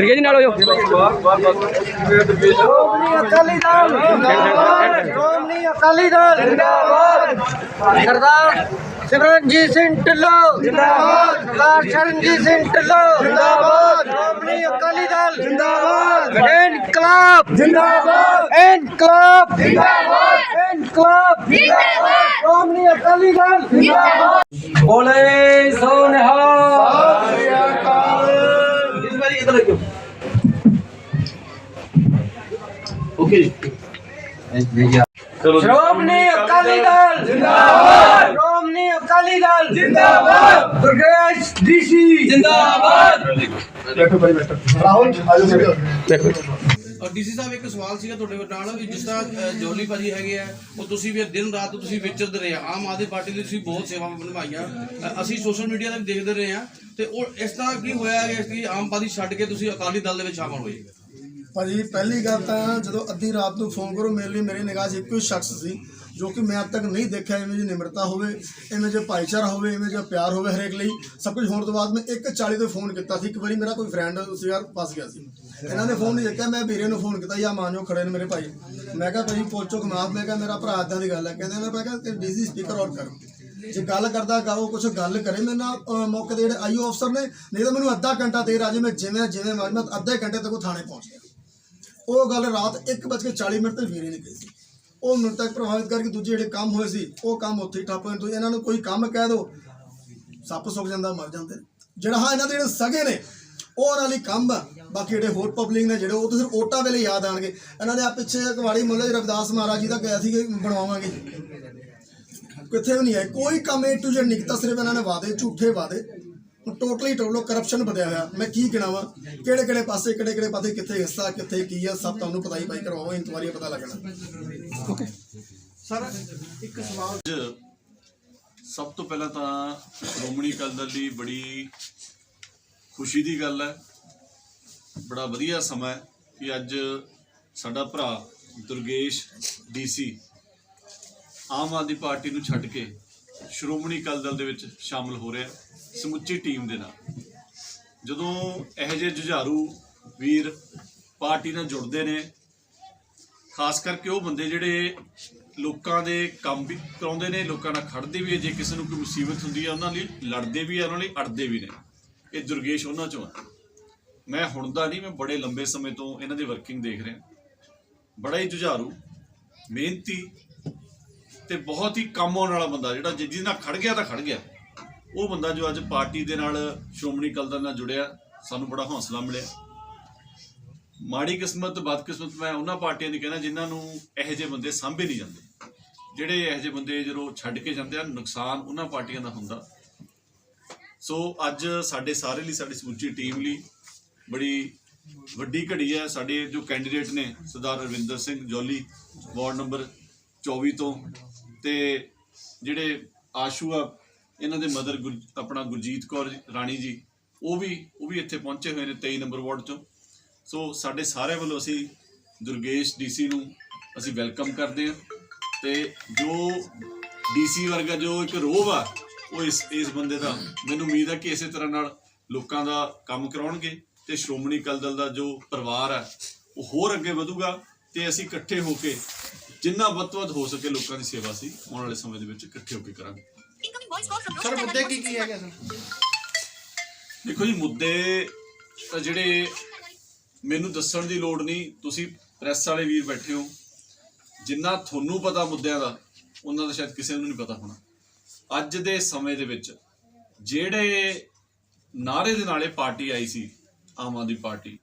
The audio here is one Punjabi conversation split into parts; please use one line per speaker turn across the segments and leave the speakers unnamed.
ਰਿਗੇ ਜੀ ਨਾਲ ਹੋ
ਅਕਾਲੀ ਦਲ ਸ਼੍ਰੋਮਣੀ ਅਕਾਲੀ ਦਲ ਜਿੰਦਾਬਾਦ ਸਰਦਾਰ ਸਿਮਰਨਜੀਤ ਸਿੰਘ ਢਿੱਲੋਂ ਜਿੰਦਾਬਾਦ ਸਰਦਾਰ ਸ਼ਰਨਜੀਤ ਸਿੰਘ ਢਿੱਲੋਂ ਜਿੰਦਾਬਾਦ ਸ਼੍ਰੋਮਣੀ ਅਕਾਲੀ ਦਲ ਜਿੰਦਾਬਾਦ ਇਨਕਲਾਬ ਜਿੰਦਾਬਾਦ ਇਨਕਲਾਬ ਜਿੰਦਾਬਾਦ ਇਨਕਲਾਬ ਜਿੰਦਾਬਾਦ ਸ਼੍ਰੋਮਣੀ ਅਕਾਲੀ ਦਲ ਜਿੰਦਾਬਾਦ ਬੋਲੇ ਸੋ ਨਿਹਾਲ ਸ਼੍ਰੋਮਣੀ ਅਕਾਲੀ ਦਲ ਜਿੰਦਾਬਾਦ। ਸ਼੍ਰੋਮਣੀ ਅਕਾਲੀ ਦਲ। ਜਿੰਦਾਬਾਦ। ਦੁਰਗੇਸ਼ ਡੀਸੀ। ਜਿੰਦਾਬਾਦ।
ਡੀਸੀ ਸਾਹਿਬ ਇੱਕ ਸਵਾਲ ਸੀਗਾ ਤੁਹਾਡੇ ਨਾਲ ਵੀ ਜਿਸ ਤਰ੍ਹਾਂ ਜੋਲੀ ਭਾਜੀ ਹੈਗੇ ਆ ਉਹ ਤੁਸੀਂ ਵੀ ਦਿਨ ਰਾਤ ਤੁਸੀਂ ਵਿਚਰਦੇ ਰਹੇ ਆ। ਆਮ ਆਦਮੀ ਪਾਰਟੀ ਦੀ ਤੁਸੀਂ ਬਹੁਤ ਸੇਵਾਵਾਂ ਨਿਭਾਈਆਂ। ਅਸੀਂ ਸੋਸ਼ਲ ਮੀਡੀਆ ਤੇ ਵੀ ਦੇਖਦੇ ਰਹੇ ਆ। ਤੇ ਉਹ ਇਸ ਤਰ੍ਹਾਂ ਕੀ ਹੋਇਆ ਕਿ ਕਿ ਆਮ ਪਾਰਟੀ ਛੱਡ ਕੇ ਤੁਸੀਂ ਅਕਾਲੀ ਦਲ ਦੇ ਵਿੱਚ ਸ਼ਾਮਲ ਹੋਏ?
ਭਾਜੀ, ਪਹਿਲੀ ਗੱਲ ਤਾਂ ਜਦੋਂ ਅੱਧੀ ਰਾਤ ਨੂੰ ਫੋਨ ਕਰੋ, ਮੇਰੇ ਲਈ ਮੇਰੀ ਨਿਗਾਹ 'ਚ ਇੱਕੋ ਹੀ ਸ਼ਖਸ ਸੀ, ਜੋ ਕਿ ਮੈਂ ਅੱਜ ਤੱਕ ਨਹੀਂ ਦੇਖਿਆ, ਇਵੇਂ ਜੀ ਨਿਮਰਤਾ ਹੋਵੇ, ਇਵੇਂ ਜੇ ਭਾਈਚਾਰਾ ਹੋਵੇ, ਇਵੇਂ ਜਿਹਾ ਪਿਆਰ ਹੋਵੇ ਹਰੇਕ ਲਈ। ਸਭ ਕੁਝ ਹੋਣ ਤੋਂ ਬਾਅਦ ਮੈਂ 1:40 ਤੇ ਫੋਨ ਕੀਤਾ ਸੀ, ਇੱਕ ਵਾਰੀ ਮੇਰਾ ਕੋਈ ਫਰੈਂਡ ਉਸ ਯਾਰ ਫਸ ਗਿਆ ਸੀ। ਇਹਨਾਂ ਨੇ ਫੋਨ ਨਹੀਂ ਚੱਕਿਆ ਮੈਂ ਵੀਰੇ ਨੂੰ ਫੋਨ ਕੀਤਾ ਯਾ ਮਾਨੋ ਖੜੇ ਨੇ ਮੇਰੇ ਭਾਈ। ਮੈਂ ਕਿਹਾ, ਭਾਈ ਪੋਚੋ ਕਮਾਤ ਮੈਂ ਕਿਹਾ, ਮੇਰਾ ਭਰਾ ਇਦਾਂ ਦੀ ਗੱਲ ਹੈ। ਕਹਿੰਦੇ ਨੇ, ਮੈਂ ਕਿਹਾ ਕਿ ਡੀਜ਼ੀ ਸਪੀਕਰ ਆਨ ਕਰ। ਜੇ ਗੱਲ ਕਰਦਾ ਕਰੋ ਕੁਝ ਗੱਲ ਕਰੇ, ਮੇਰੇ ਨਾਲ ਮੌਕੇ ਦੇ ਜਿਹੜੇ ਆਈਓ ਅਫਸਰ ਨੇ, ਨਹੀਂ ਤਾਂ ਮੈਨੂੰ ਅੱਧਾ ਘੰਟਾ ਦੇਰ ਆ ਜੇ ਮੈਂ ਜਿਵੇਂ ਜਿਵੇਂ ਮੈਂ ਮੈਂ ਅੱਧੇ ਘੰਟੇ ਤੱਕ ਉਹ ਥਾਣੇ ਪਹੁੰਚ ਗਿਆ। ਉਹ ਗੱਲ ਰਾਤ 1:40 ਮਿੰਟ ਤੇ ਵੀਰੇ ਨੇ ਕਹੀ ਸੀ। ਉਹ ਮਿੰਟ ਤੱਕ ਪ੍ਰਭਾਵਿਤ ਕਰਕੇ ਦੂਜੇ ਜਿਹੜੇ ਕੰਮ ਹੋਏ ਸੀ, ਉਹ ਕੰਮ ਉੱਥੇ ਹੀ ਠੱਪ ਹੋਏ ਤੁਸੀਂ ਇਹਨਾਂ ਨੂੰ ਕੋਈ ਕੰਮ ਕਹਿ ਦਿਓ ਸੱਪ ਸੁੱਕ ਜਾਂਦਾ, ਮਰ ਜਾਂਦੇ ਜਿਹੜਾ ਹਾਂ ਇਹਨਾਂ ਦੇ ਜਿਹੜੇ ਸਗੇ ਨੇ, ਉਹ ਉਹਨਾਂ ਲਈ ਕੰਮ ਆ। ਬਾਕੀ ਜਿਹੜੇ ਹੋਰ ਪਬਲਿਕ ਨੇ ਜਿਹੜੇ, ਉਹ ਤਾਂ ਸਿਰਫ ਓਟਾਂ ਵੇਲੇ ਯਾਦ ਆਣਗੇ। ਇਹਨਾਂ ਨੇ ਆ ਪਿੱਛੇ ਕਵਾੜੀ ਮੁੱਲੇ ਰਵਿਦਾਸ ਮਹਾਰਾਜ ਜੀ ਦਾ ਕਿਹਾ ਸੀ ਕਿ ਬਣਵਾਵਾਂਗੇ। ਕਿੱਥੇ ਵੀ ਨਹੀਂ ਹੈ ਕੋਈ ਕੰਮ ਏ ਟੂ ਜ਼ੈਡ ਨਹੀਂ ਸਿਰਫ ਇਹਨਾਂ ਨੇ ਵਾਦੇ ਝੂਠੇ ਵਾਅਦੇ। ਟੋਟਲੀ ਟੋਟਲ ਕਰਪਸ਼ਨ ਵਧਿਆ ਹੋਇਆ। ਮੈਂ ਕੀ ਗਿਣਾਵਾਂ ਕਿਹੜੇ ਕਿਹੜੇ ਪਾਸੇ ਕਿਹੜੇ ਕਿਹੜੇ ਪਾਸੇ ਕਿੱਥੇ ਹਿੱਸਾ ਕਿੱਥੇ ਕੀ ਆ ਸਭ ਤੁਹਾਨੂੰ ਪਤਾ ਹੀ ਭਾਈ ਕਰਵਾਓ ਇਨਕੁਆਰੀ ਪਤਾ ਲੱਗਣਾ।
ਅੱਜ ਸਭ ਤੋਂ ਪਹਿਲਾਂ ਤਾਂ ਸ਼੍ਰੋਮਣੀ ਅਕਾਲੀ ਦਲ ਲਈ ਬੜੀ ਖੁਸ਼ੀ ਦੀ ਗੱਲ ਹੈ। ਬੜਾ ਵਧੀਆ ਸਮਾਂ ਹੈ ਕਿ ਅੱਜ ਸਾਡਾ ਭਰਾ ਦੁਰਗੇਸ਼ ਡੀਸੀ ਆਮ ਆਦਮੀ ਪਾਰਟੀ ਨੂੰ ਛੱਡ ਕੇ ਸ਼੍ਰੋਮਣੀ ਅਕਾਲੀ ਦਲ ਦੇ ਵਿੱਚ ਸ਼ਾਮਲ ਹੋ ਰਿਹਾ ਹੈ। ਸਮੁੱਚੀ ਟੀਮ ਦੇ ਨਾਲ। ਜਦੋਂ ਇਹੋ ਜਿਹੇ ਜੁਝਾਰੂ ਵੀਰ ਪਾਰਟੀ ਨਾਲ ਜੁੜਦੇ ਨੇ, ਖਾਸ ਕਰਕੇ ਉਹ ਬੰਦੇ ਜਿਹੜੇ ਲੋਕਾਂ ਦੇ ਕੰਮ ਵੀ ਕਰਾਉਂਦੇ ਨੇ, ਲੋਕਾਂ ਨਾਲ ਖੜਦੇ ਵੀ ਹੈ ਜੇ ਕਿਸੇ ਨੂੰ ਕੋਈ ਮੁਸੀਬਤ ਹੁੰਦੀ ਹੈ ਉਹਨਾਂ ਲਈ ਲੜਦੇ ਵੀ ਹੈ ਉਹਨਾਂ ਲਈ ਅੜਦੇ ਵੀ ਨੇ। ਇਹ ਦੁਰਗੇਸ਼ ਉਹਨਾਂ ਚੋਂ ਆ। ਮੈਂ ਹੁਣ ਦਾ ਨਹੀਂ, ਮੈਂ ਬੜੇ ਲੰਬੇ ਸਮੇਂ ਤੋਂ ਇਹਨਾਂ ਦੀ ਵਰਕਿੰਗ ਦੇਖ ਰਿਹਾ। ਬੜਾ ਹੀ ਜੁਝਾਰੂ, ਮਿਹਨਤੀ ਤੇ ਬਹੁਤ ਹੀ ਕੰਮ ਆਉਣ ਵਾਲਾ ਬੰਦਾ ਜਿਹੜਾ ਜਿ- ਜਿਹਦੇ ਨਾਲ ਖੜ ਗਿਆ ਤਾਂ ਖੜ ਗਿਆ। ਉਹ ਬੰਦਾ ਜੋ ਅੱਜ ਪਾਰਟੀ ਦੇ ਨਾਲ ਸ਼੍ਰੋਮਣੀ ਅਕਾਲੀ ਦਲ ਨਾਲ ਜੁੜਿਆ, ਸਾਨੂੰ ਬੜਾ ਹੌਸਲਾ ਮਿਲਿਆ। ਮਾੜੀ ਕਿਸਮਤ ਬਦਕਿਸਮਤ ਮੈਂ ਉਹਨਾਂ ਪਾਰਟੀਆਂ ਦੀ ਕਹਿਣਾ ਜਿਨ੍ਹਾਂ ਨੂੰ ਇਹੋ ਜਿਹੇ ਬੰਦੇ ਸਾਂਭੇ ਨਹੀਂ ਜਾਂਦੇ। ਜਿਹੜੇ ਇਹੋ ਜਿਹੇ ਬੰਦੇ ਜਦੋਂ ਛੱਡ ਕੇ ਜਾਂਦੇ ਆ, ਨੁਕਸਾਨ ਉਹਨਾਂ ਪਾਰਟੀਆਂ ਦਾ ਹੁੰਦਾ। ਸੋ ਅੱਜ ਸਾਡੇ ਸਾਰੇ ਲਈ, ਸਾਡੀ ਸਮੁੱਚੀ ਟੀਮ ਲਈ ਬੜੀ ਵੱਡੀ ਘੜੀ ਹੈ। ਸਾਡੇ ਜੋ ਕੈਂਡੀਡੇਟ ਨੇ, ਸਰਦਾਰ ਰਵਿੰਦਰ ਸਿੰਘ ਜੋਲੀ, ਵਾਰਡ ਨੰਬਰ 24 ਤੋਂ ਤੇ ਜਿਹੜੇ ਆਸ਼ੂ ਆ ਇਹਨਾਂ ਦੇ ਮਦਰ ਆਪਣਾ ਗੁਰਜੀਤ ਕੌਰ ਰਾਣੀ ਜੀ, ਉਹ ਵੀ ਉਹ ਵੀ ਇੱਥੇ ਪਹੁੰਚੇ ਹੋਏ ਨੇ 23 ਨੰਬਰ ਵਾਰਡ ਚੋਂ। ਸੋ ਸਾਡੇ ਸਾਰਿਆਂ ਵੱਲੋਂ ਅਸੀਂ ਦੁਰਗੇਸ਼ ਡੀਸੀ ਨੂੰ ਅਸੀਂ ਵੈਲਕਮ ਕਰਦੇ ਹਾਂ ਤੇ ਜੋ ਡੀਸੀ ਵਰਗਾ ਜੋ ਇੱਕ ਰੋਹ ਆ ਉਹ ਇਸ ਇਸ ਬੰਦੇ ਦਾ, ਮੈਨੂੰ ਉਮੀਦ ਹੈ ਕਿ ਇਸੇ ਤਰ੍ਹਾਂ ਨਾਲ ਲੋਕਾਂ ਦਾ ਕੰਮ ਕਰਾਉਣਗੇ ਤੇ ਸ਼੍ਰੋਮਣੀ ਅਕਾਲੀ ਦਲ ਦਾ ਜੋ ਪਰਿਵਾਰ ਹੈ ਉਹ ਹੋਰ ਅੱਗੇ ਵਧੂਗਾ ਤੇ ਅਸੀਂ ਇਕੱਠੇ ਹੋ ਕੇ ਜਿੰਨਾ ਵੱਧ ਤੋਂ ਵੱਧ ਹੋ ਸਕੇ ਲੋਕਾਂ ਦੀ ਸੇਵਾ ਸੀ ਆਉਣ ਵਾਲੇ ਸਮੇਂ ਦੇ ਵਿੱਚ ਇਕੱਠੇ ਹੋ ਕੇ ਕਰਾਂਗੇ।
ਸਰ, ਮੁੱਦੇ ਕੀ ਕੀ ਹੈਗੇ ਸਰ?
ਦੇਖੋ ਜੀ, ਮੁੱਦੇ ਤਾਂ ਜਿਹੜੇ ਮੈਨੂੰ ਦੱਸਣ ਦੀ ਲੋੜ ਨਹੀਂ। ਤੁਸੀਂ ਪ੍ਰੈਸ ਵਾਲੇ ਵੀਰ ਬੈਠੇ ਹੋ। ਜਿੰਨਾ ਤੁਹਾਨੂੰ ਪਤਾ ਮੁੱਦਿਆਂ ਦਾ, ਉਹਨਾਂ ਦਾ ਸ਼ਾਇਦ ਕਿਸੇ ਨੂੰ ਨਹੀਂ ਪਤਾ ਹੋਣਾ। ਅੱਜ ਦੇ ਸਮੇਂ ਦੇ ਵਿੱਚ ਜਿਹੜੇ ਨਾਰੇ ਦੇ ਨਾਲੇ ਪਾਰਟੀ ਆਈ ਸੀ, ਆਮ ਆਦਮੀ ਪਾਰਟੀ,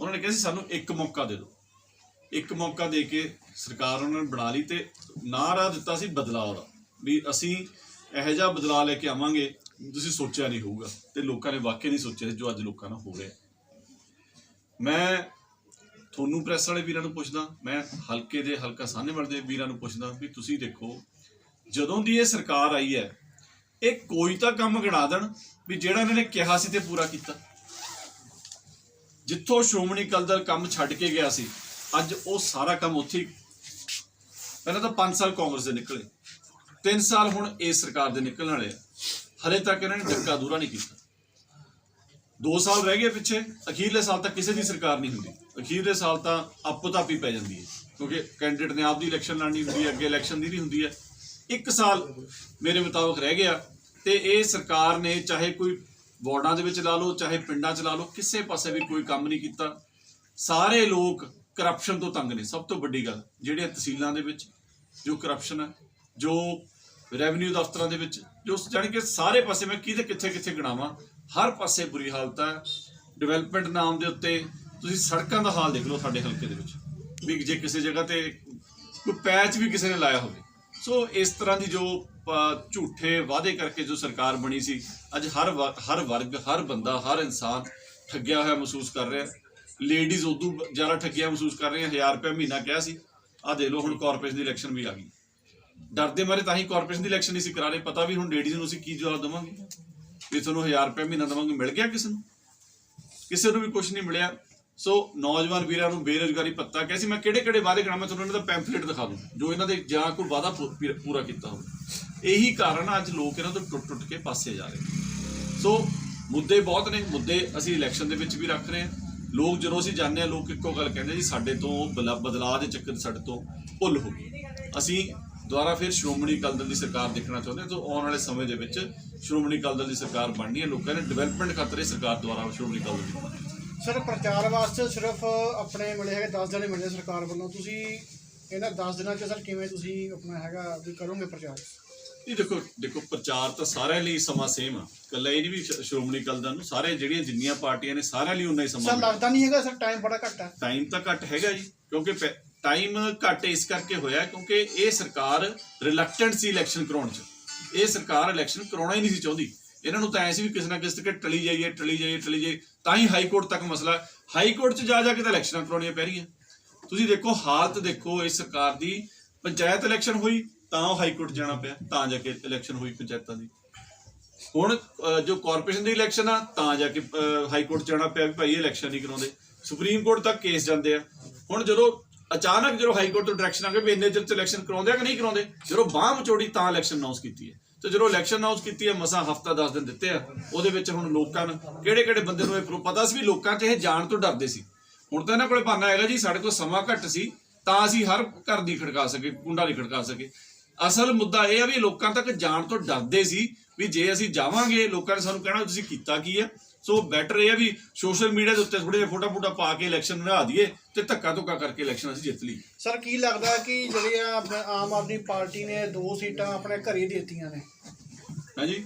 ਉਹਨਾਂ ਨੇ ਕਿਹਾ ਸੀ, ਸਾਨੂੰ ਇੱਕ ਮੌਕਾ ਦੇ ਦਿਓ। ਇੱਕ ਮੌਕਾ ਦੇ ਕੇ ਸਰਕਾਰ ਉਹਨਾਂ ਨੇ ਬਣਾ ਲਈ ਤੇ ਨਾਰਾ ਦਿੱਤਾ ਸੀ ਬਦਲਾਅ ਦਾ। ਵੀ ਅਸੀਂ ਇਹੋ ਜਿਹਾ ਬਦਲਾਅ ਲੈ ਕੇ ਆਵਾਂਗੇ, ਤੁਸੀਂ ਸੋਚਿਆ ਨਹੀਂ ਹੋਊਗਾ ਤੇ ਲੋਕਾਂ ਨੇ ਵਾਕਿਆ ਨਹੀਂ ਸੋਚਿਆ ਜੋ ਅੱਜ ਲੋਕਾਂ ਨਾਲ ਹੋ ਰਿਹਾ। ਮੈਂ ਤੁਹਾਨੂੰ ਪ੍ਰੈਸ ਵਾਲੇ ਵੀਰਾਂ ਨੂੰ ਪੁੱਛਦਾ, ਮੈਂ ਹਲਕੇ ਦੇ ਹਲਕਾ ਸਾਹਨੇਵਾਲ ਦੇ ਵੀਰਾਂ ਨੂੰ ਪੁੱਛਦਾ ਵੀ ਤੁਸੀਂ ਦੇਖੋ, ਜਦੋਂ ਦੀ ਇਹ ਸਰਕਾਰ ਆਈ ਹੈ, ਇਹ ਕੋਈ ਤਾਂ ਕੰਮ ਗਣਾ ਦੇਣ ਵੀ ਜਿਹੜਾ ਇਹਨਾਂ ਨੇ ਕਿਹਾ ਸੀ ਤੇ ਪੂਰਾ ਕੀਤਾ। ਜਿੱਥੋਂ ਸ਼੍ਰੋਮਣੀ ਅਕਾਲੀ ਦਲ ਕੰਮ ਛੱਡ ਕੇ ਗਿਆ ਸੀ, ਅੱਜ ਉਹ ਸਾਰਾ ਕੰਮ ਉੱਥੇ ਹੀ ਪਹਿਲਾਂ ਤਾਂ 5 ਸਾਲ ਕਾਂਗਰਸ ਦੇ ਨਿਕਲੇ। 3 ਸਾਲ ਹੁਣ ਇਸ ਸਰਕਾਰ ਦੇ ਨਿਕਲਣ ਵਾਲੇ ਆ। ਹਲੇ ਤੱਕ ਇਹਨਾਂ ਨੇ ਡੱਕਾ ਦੂਰਾ ਨਹੀਂ ਕੀਤਾ। 2 ਸਾਲ ਰਹਿ ਗਏ ਪਿੱਛੇ, ਅਖੀਰਲੇ ਸਾਲ ਤੱਕ ਕਿਸੇ ਦੀ ਸਰਕਾਰ ਨਹੀਂ ਹੁੰਦੀ। ਅਖੀਰਲੇ ਸਾਲ ਤਾਂ ਆਪੋ ਤਾਂ ਆਪੀ ਪੈ ਜਾਂਦੀ ਹੈ, ਕਿਉਂਕਿ ਕੈਂਡੀਡੇਟ ਨੇ ਆਪਦੀ ਇਲੈਕਸ਼ਨ ਲੜਨੀ ਹੁੰਦੀ ਹੈ, ਅੱਗੇ ਇਲੈਕਸ਼ਨ ਦੀ ਨਹੀਂ ਹੁੰਦੀ ਹੈ। ਇੱਕ ਸਾਲ ਮੇਰੇ ਮੁਤਾਬਕ ਰਹਿ ਗਿਆ ਤੇ ਇਹ ਸਰਕਾਰ ਨੇ ਚਾਹੇ ਕੋਈ ਵਾਰਡਾਂ ਦੇ ਵਿੱਚ ਲਾ ਲਓ, ਚਾਹੇ ਪਿੰਡਾਂ 'ਚ ਲਾ ਲਓ, ਕਿਸੇ ਪਾਸੇ ਵੀ ਕੋਈ ਕੰਮ ਨਹੀਂ ਕੀਤਾ। ਸਾਰੇ ਲੋਕ ਕਰਪਸ਼ਨ ਤੋਂ ਤੰਗ ਨੇ, ਸਭ ਤੋਂ ਵੱਡੀ ਗੱਲ, ਜਿਹੜੇ ਤਹਿਸੀਲਾਂ ਦੇ ਵਿੱਚ ਜੋ ਕਰਪਸ਼ਨ ਹੈ, ਜੋ ਰੈਵਨਿਊ ਦਫ਼ਤਰਾਂ ਦੇ ਵਿੱਚ, ਜੋ ਜਾਣੀ ਕਿ ਸਾਰੇ ਪਾਸੇ ਮੈਂ ਕਿਹਦੇ ਕਿੱਥੇ ਕਿੱਥੇ ਗਣਾਵਾਂ, ਹਰ ਪਾਸੇ ਬੁਰੀ ਹਾਲਤ ਹੈ। ਡਿਵੈਲਪਮੈਂਟ ਨਾਮ ਦੇ ਉੱਤੇ ਤੁਸੀਂ ਸੜਕਾਂ ਦਾ ਹਾਲ ਦੇਖ ਲਓ ਸਾਡੇ ਹਲਕੇ ਦੇ ਵਿੱਚ। ਵੀ ਜੇ ਕਿਸੇ ਜਗ੍ਹਾ ਤੇ ਕੋਈ ਪੈਚ ਵੀ ਕਿਸੇ ਨੇ ਲਾਇਆ ਹੋਵੇ। ਸੋ ਇਸ ਤਰ੍ਹਾਂ ਦੀ ਜੋ ਝੂਠੇ ਵਾਅਦੇ ਕਰਕੇ ਜੋ ਸਰਕਾਰ ਬਣੀ ਸੀ, ਅੱਜ ਹਰ ਵ- ਹਰ ਵਰਗ, ਹਰ ਬੰਦਾ, ਹਰ ਇਨਸਾਨ ਠੱਗਿਆ ਹੋਇਆ ਮਹਿਸੂਸ ਕਰ ਰਿਹਾ ਲੇਡੀਜ਼ ਉਦੋਂ ਜ਼ਿਆਦਾ ਠੱਗਿਆ ਮਹਿਸੂਸ ਕਰ ਰਹੀਆਂ 1000 ਰੁਪਏ ਮਹੀਨਾ ਕਿਹਾ ਸੀ। ਆ ਦੇ ਲਓ ਹੁਣ ਕਾਰਪੋਰੇਸ਼ਨ ਦੀ ਇਲੈਕਸ਼ਨ ਵੀ ਆ ਗਈ। ਡਰਦੇ ਮਾਰੇ ਤਾਂ ਹੀ ਕਾਰਪੋਰੇਸ਼ਨ ਦੀ ਇਲੈਕਸ਼ਨ ਨਹੀਂ ਸੀ ਕਰਾ ਰਹੇ ਪਤਾ ਵੀ ਹੁਣ ਲੇਡੀਜ਼ ਨੂੰ ਅਸੀਂ ਕੀ ਜਵਾਬ ਦੇਵਾਂਗੇ? ਵੀ ਤੁਹਾਨੂੰ 1000 ਰੁਪਏ ਮਹੀਨਾ ਦੇਵਾਂਗੇ, ਮਿਲ ਗਿਆ ਕਿਸੇ ਨੂੰ? ਕਿਸੇ ਨੂੰ ਵੀ ਕੁਝ ਨਹੀਂ ਮਿਲਿਆ। ਸੋ ਨੌਜਵਾਨ ਵੀਰਾਂ ਨੂੰ ਬੇਰੁਜ਼ਗਾਰੀ ਪੱਤਾ ਕਿਹਾ ਸੀ, ਮੈਂ ਕਿਹੜੇ ਕਿਹੜੇ ਵਾਅਦੇ ਕਰਾਂ? ਮੈਂ ਤੁਹਾਨੂੰ ਇਹਨਾਂ ਦਾ ਪੈਂਫਲੇਟ ਦਿਖਾ ਦੂੰ, ਜੋ ਇਹਨਾਂ ਦੇ ਜਾਂ ਕੋਈ ਵਾਅਦਾ ਪੂਰਾ- ਕੀਤਾ ਹੋਵੇ। ਇਹੀ ਕਾਰਨ ਅੱਜ ਲੋਕ ਇਹਨਾਂ ਤੋਂ ਟੁੱਟ ਟੁੱਟ ਕੇ ਪਾਸੇ ਜਾ ਰਹੇ ਸੋ ਮੁੱਦੇ ਬਹੁਤ ਨੇ, ਮੁੱਦੇ ਅਸੀਂ ਇਲੈਕਸ਼ਨ ਦੇ ਵਿੱਚ ਵੀ ਰੱਖ ਰਹੇ ਹਾਂ। ਲੋਕ ਜਦੋਂ ਅਸੀਂ ਜਾਂਦੇ ਹਾਂ, ਲੋਕ ਇੱਕੋ ਗੱਲ ਕਹਿੰਦੇ ਜੀ, ਸਾਡੇ ਤੋਂ ਬਲਾ- ਬਦਲਾਅ ਦੇ ਚੱਕਰ ਸਾਡੇ ਤੋਂ ਭੁੱਲ ਹੋ ਗਈ ਅਸੀਂ ਦੁਬਾਰਾ ਫਿਰ ਸ਼੍ਰੋਮਣੀ ਅਕਾਲੀ ਦਲ ਦੀ ਸਰਕਾਰ ਦੇਖਣਾ ਚਾਹੁੰਦੇ ਹਾਂ? ਤਾਂ ਆਉਣ ਵਾਲੇ ਸਮੇਂ ਦੇ ਵਿੱਚ ਸ਼੍ਰੋਮਣੀ ਅਕਾਲੀ ਦਲ ਦੀ ਸਰਕਾਰ ਬਣਨੀ ਹੈ ਲੋਕਾਂ ਨੇ ਡਿਵੈਲਪਮੈਂਟ ਖਾਤਰ ਇਹ ਸਰਕਾਰ ਦੁਆਰਾ ਸ਼੍ਰੋਮਣੀ ਅਕਾਲੀ ਦਲ ਦੀ? ਬਣਨੀ ਹੈ।
ਸਰ ਪ੍ਰਚਾਰ ਵਾਸਤੇ ਸਿਰਫ ਆਪਣੇ ਮਿਲੇ ਹੈਗੇ 10 ਦਿਨ ਮਿਲੇ ਸਰਕਾਰ ਵੱਲੋਂ। ਤੁਸੀਂ ਇਹਨਾਂ 10 ਦਿਨਾਂ 'ਚ ਸਰ ਕਿਵੇਂ ਤੁਸੀਂ ਆਪਣਾ ਹੈਗਾ ਵੀ ਕਰੋਗੇ ਪ੍ਰਚਾਰ?
ਇਹ ਦੇਖੋ ਦੇਖੋ ਪ੍ਰਚਾਰ ਤਾਂ ਸਾਰਿਆਂ ਲਈ ਸਮਾਂ ਸੇਮ ਆ। ਕੱਲਾ ਇਹ ਨਹੀਂ ਵੀ ਸ਼੍ਰੋਮਣੀ ਅਕਾਲੀ ਦਲ ਨੂੰ ਸਾਰੇ ਜਿਹੜੀਆਂ ਜਿੰਨੀਆਂ ਪਾਰਟੀਆਂ ਨੇ ਸਾਰਿਆਂ ਲਈ ਉਨਾ ਹੀ
ਸਰ
ਸਮਾਂ
ਲੱਗਦਾ ਨਹੀਂ ਹੈਗਾ ਸਰ ਟਾਈਮ ਬੜਾ ਘੱਟ ਹੈ।
ਟਾਈਮ ਤਾਂ ਘੱਟ ਹੈਗਾ ਜੀ ਕਿਉਂਕਿ ਟਾਈਮ ਘੱਟ ਇਸ ਕਰਕੇ ਹੋਇਆ ਕਿਉਂਕਿ ਇਹ ਸਰਕਾਰ ਰਿਲੈਕਟੈਂਟ ਸੀ ਇਲੈਕਸ਼ਨ ਕਰਾਉਣ 'ਚ। ਇਹ ਸਰਕਾਰ ਇਲੈਕਸ਼ਨ ਕਰਾਉਣਾ ਹੀ ਨਹੀਂ ਸੀ ਚਾਹੁੰਦੀ। ਇਹਨਾਂ ਨੂੰ ਤਾਂ ਐ ਵੀ ਕਿਸੇ ਨਾ ਕਿਸੇ ਤੱਕ ਟਲੀ ਜਾਈਏ ਟਲੀ ਜਾਈਏ ਟਲੀ ਜਾਈਏ, ਤਾਂ ਹੀ ਹਾਈ ਕੋਰਟ ਤੱਕ ਮਸਲਾ ਹਾਈ ਕੋਰਟ 'ਚ ਜਾ ਜਾ ਕੇ ਤਾਂ ਇਲੈਕਸ਼ਨਾਂ ਕਰਾਉਣੀਆਂ ਪੈ ਰਹੀਆਂ। ਤੁਸੀਂ ਦੇਖੋ, ਹਾਲਤ ਦੇਖੋ ਇਸ ਸਰਕਾਰ ਦੀ ਪੰਚਾਇਤ ਇਲੈਕਸ਼ਨ ਹੋਈ, ਤਾਂ ਉਹ ਹਾਈ ਕੋਰਟ ਜਾਣਾ ਪਿਆ, ਤਾਂ ਜਾ ਕੇ ਇਲੈਕਸ਼ਨ ਹੋਈ ਪੰਚਾਇਤਾਂ ਦੀ। ਹੁਣ ਜੋ ਕਾਰਪੋਰੇਸ਼ਨ ਦੀ ਇਲੈਕਸ਼ਨ ਆ, ਤਾਂ ਜਾ ਕੇ ਹਾਈ ਕੋਰਟ ਜਾਣਾ ਪਿਆ ਵੀ ਭਾਈ ਇਲੈਕਸ਼ਨ ਨਹੀਂ ਕਰਾਉਂਦੇ। ਸੁਪਰੀਮ ਕੋਰਟ ਤੱਕ ਕੇਸ ਜਾਂਦੇ ਆ। ਹੁਣ ਜਦੋਂ ਅਚਾਨਕ ਜਦੋਂ ਹਾਈ ਕੋਰਟ ਤੋਂ ਡਾਇਰੈਕਸ਼ਨ ਆ ਗਈ ਵੀ ਇੰਨੇ ਚਿਰ ਚ ਇਲੈਕਸ਼ਨ ਕਰਾਉਂਦੇ ਆ ਕਿ ਨਹੀਂ ਕਰਾਉਂਦੇ, ਜਦੋਂ ਬਾਹ ਮਚੋੜੀ ਤਾਂ ਇਲੈਕਸ਼ਨ ਅਨਾਉਂਸ ਕੀਤੀ ਹੈ। ਤੇ ਜਦੋਂ ਇਲੈਕਸ਼ਨ ਅਨਾਉਂਸ ਕੀਤੀ ਹੈ, ਮਸਾ ਹਫਤਾ 10 ਦਿਨ ਦਿੱਤੇ ਆ, ਉਹਦੇ ਵਿੱਚ ਹੁਣ ਲੋਕਾਂ ਨੂੰ ਕਿਹੜੇ ਕਿਹੜੇ ਬੰਦੇ ਨੂੰ ਇਹ ਪਤਾ ਸੀ ਵੀ ਲੋਕਾਂ 'ਚ ਇਹ ਜਾਣ ਤੋਂ ਡਰਦੇ ਸੀ? ਹੁਣ ਤਾਂ ਇਹਨਾਂ ਕੋਲੇ ਬਹਾਨਾ ਹੈਗਾ ਜੀ, ਸਾਡੇ ਕੋਲ ਸਮਾਂ ਘੱਟ ਸੀ, ਤਾਂ ਅਸੀਂ ਹਰ ਘਰ ਦੀ ਖੜਕਾ ਸਕੇ, ਕੁੰਡਾ ਨਹੀਂ ਖੜਕਾ ਸਕੇ। ਅਸਲ ਮੁੱਦਾ ਇਹ ਆ ਵੀ ਲੋਕਾਂ ਤੱਕ ਜਾਣ ਤੋਂ ਡਰਦੇ ਸੀ ਵੀ ਜੇ ਅਸੀਂ ਜਾਵਾਂਗੇ, ਲੋਕਾਂ ਨੇ ਸਾਨੂੰ ਕਹਿਣਾ ਤੁਸੀਂ ਕੀਤਾ ਕੀ ਹੈ? ਸੋ ਬੈਟਰ ਇਹ ਆ ਵੀ ਸੋਸ਼ਲ ਮੀਡੀਆ ਦੇ ਉੱਤੇ ਥੋੜੇ ਜਿਹੇ ਫੋਟਾ ਫੋਟਾ ਪਾ ਕੇ ਇਲੈਕਸ਼ਨ ਨਹਾ ਦਈਏ ਤੇ ਧੱਕਾ ਧੁੱਕਾ ਕਰਕੇ ਇਲੈਕਸ਼ਨ ਅਸੀਂ ਜਿੱਤ ਲਈ
ਸਰ ਕੀ ਲੱਗਦਾ ਕਿ ਜਿਹੜੀਆਂ ਆਪਣੇ ਆਮ ਆਦਮੀ ਪਾਰਟੀ ਨੇ ਦੋ ਸੀਟਾਂ ਆਪਣੇ ਘਰੇ ਦਿੱਤੀਆਂ ਨੇ?
ਹਾਂਜੀ?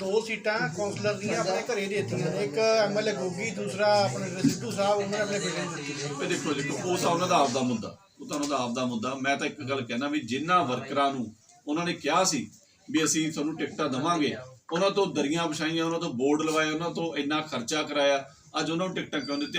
ਦੋ ਸੀਟਾਂ ਕਾਉਂਸਲਰ ਦੀਆਂ ਆਪਣੇ ਘਰੇ ਦਿੱਤੀਆਂ ਨੇ। ਇੱਕ ਐਮਐਲਏ ਗੋਗੀ ਦੂਸਰਾ ਆਪਣੇ ਜਿਹੜੇ ਸਿੱਧੂ ਸਾਹਿਬ ਉਹਨਾਂ ਨੇ ਆਪਣੇ ਬੇਟੇ ਨੂੰ ਦਿੱਤੀ
ਇਹ ਦੇਖੋ ਦੇਖੋ ਉਹ ਤਾਂ ਉਹਨਾਂ ਦਾ ਆਪਦਾ ਮੁੱਦਾ ਉਹ ਤਾਂ ਉਹਨਾਂ ਦਾ ਆਪਦਾ ਮੁੱਦਾ। ਮੈਂ ਤਾਂ ਇੱਕ ਗੱਲ ਕਹਿਣਾ ਵੀ ਜਿਨ੍ਹਾਂ ਵਰਕਰਾਂ ਨੂੰ ਉਹਨਾਂ ਨੇ ਕਿਹਾ ਸੀ ਵੀ ਅਸੀਂ ਤੁਹਾਨੂੰ ਟਿਕਟਾਂ ਦਵਾਂਗੇ ਉਹਨਾਂ ਤੋਂ ਦਰੀਆਂ ਵਿਛਾਈਆਂ, ਉਹਨਾਂ ਤੋਂ ਬੋਰਡ ਲਵਾਏ, ਉਹਨਾਂ ਤੋਂ ਇੰਨਾ ਖਰਚਾ ਕਰਾਇਆ। ਅੱਜ ਉਹਨਾਂ ਨੂੰ ਟਿਕਟਾਂ ਕਿਉਂ ਦਿੱਤੀਆਂ?